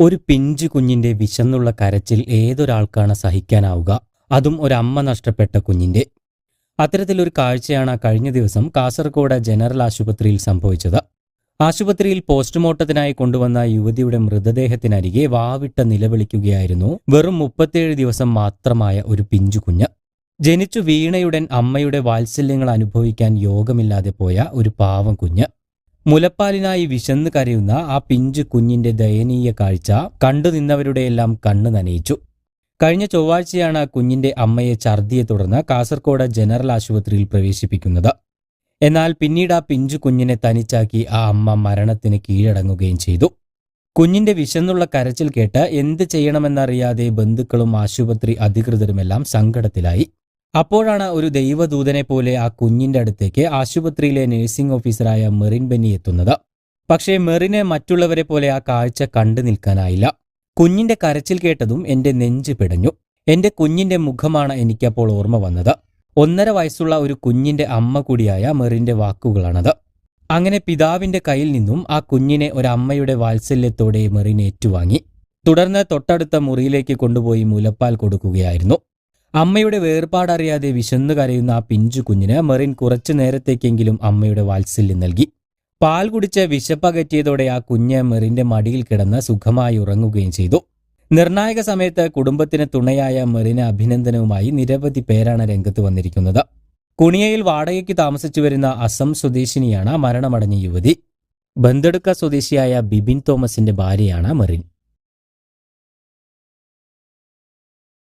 ഒരു പിഞ്ചു കുഞ്ഞിന്റെ വിശന്നുള്ള കരച്ചിൽ ഏതൊരാൾക്കാണ് സഹിക്കാനാവുക? അതും ഒരമ്മ നഷ്ടപ്പെട്ട കുഞ്ഞിന്റെ. അത്തരത്തിലൊരു കാഴ്ചയാണ് കഴിഞ്ഞ ദിവസം കാസർഗോഡ് ജനറൽ ആശുപത്രിയിൽ സംഭവിച്ചത്. ആശുപത്രിയിൽ പോസ്റ്റ്മോർട്ടത്തിനായി കൊണ്ടുവന്ന യുവതിയുടെ മൃതദേഹത്തിനരികെ വാവിട്ട നിലവിളിക്കുകയായിരുന്നു വെറും മുപ്പത്തിയേഴ് ദിവസം മാത്രമായ ഒരു പിഞ്ചു കുഞ്ഞ്. ജനിച്ചു വീണയുടൻ അമ്മയുടെ വാത്സല്യങ്ങൾ അനുഭവിക്കാൻ യോഗമില്ലാതെ പോയ ഒരു പാവം കുഞ്ഞ്. മുലപ്പാലിനായി വിശന്ന് കരയുന്ന ആ പിഞ്ചു കുഞ്ഞിന്റെ ദയനീയ കാഴ്ച കണ്ടുനിന്നവരുടെയെല്ലാം കണ്ണു നനയിച്ചു. കഴിഞ്ഞ ചൊവ്വാഴ്ചയാണ് കുഞ്ഞിന്റെ അമ്മയെ ഛർദിയെ തുടർന്ന് കാസർഗോഡ് ജനറൽ ആശുപത്രിയിൽ പ്രവേശിപ്പിക്കുന്നത്. എന്നാൽ പിന്നീട് ആ പിഞ്ചു കുഞ്ഞിനെ തനിച്ചാക്കി ആ അമ്മ മരണത്തിന് കീഴടങ്ങുകയും ചെയ്തു. കുഞ്ഞിന്റെ വിശന്നുള്ള കരച്ചിൽ കേട്ട് എന്ത് ചെയ്യണമെന്നറിയാതെ ബന്ധുക്കളും ആശുപത്രി അധികൃതരുമെല്ലാം സങ്കടത്തിലായി. അപ്പോഴാണ് ഒരു ദൈവദൂതനെ പോലെ ആ കുഞ്ഞിന്റെ അടുത്തേക്ക് ആശുപത്രിയിലെ നഴ്സിംഗ് ഓഫീസറായ മെറിൻ ബെന്നി എത്തുന്നത്. പക്ഷേ മെറിന് മറ്റുള്ളവരെ പോലെ ആ കാഴ്ച കണ്ടു നിൽക്കാനായില്ല. കുഞ്ഞിന്റെ കരച്ചിൽ കേട്ടതും എന്റെ നെഞ്ച് പിടഞ്ഞു. എന്റെ കുഞ്ഞിന്റെ മുഖമാണ് എനിക്കപ്പോൾ ഓർമ്മ വന്നത്. ഒന്നര വയസ്സുള്ള ഒരു കുഞ്ഞിന്റെ അമ്മ കൂടിയായ മെറിന്റെ വാക്കുകളാണത്. അങ്ങനെ പിതാവിന്റെ കയ്യിൽ നിന്നും ആ കുഞ്ഞിനെ ഒരമ്മയുടെ വാത്സല്യത്തോടെ മെറിൻ ഏറ്റുവാങ്ങി. തുടർന്ന് തൊട്ടടുത്ത മുറിയിലേക്ക് കൊണ്ടുപോയി മുലപ്പാൽ കൊടുക്കുകയായിരുന്നു. അമ്മയുടെ വേർപാടറിയാതെ വിശന്നു കരയുന്ന ആ പിഞ്ചു കുഞ്ഞിന് മെറിൻ കുറച്ചു നേരത്തേക്കെങ്കിലും അമ്മയുടെ വാത്സല്യം നൽകി. പാൽ കുടിച്ച് വിശപ്പകറ്റിയതോടെ ആ കുഞ്ഞ് മെറിന്റെ മടിയിൽ കിടന്ന് സുഖമായി ഉറങ്ങുകയും ചെയ്തു. നിർണായക സമയത്ത് കുടുംബത്തിന് തുണയായ മെറിന് അഭിനന്ദനവുമായി നിരവധി പേരാണ് രംഗത്ത് വന്നിരിക്കുന്നത്. കുണിയയിൽ വാടകയ്ക്ക് താമസിച്ചു വരുന്ന അസം സ്വദേശിനിയാണ് മരണമടഞ്ഞ യുവതി. ബന്തെടുക്ക സ്വദേശിയായ ബിബിൻ തോമസിന്റെ ഭാര്യയാണ് മെറിൻ.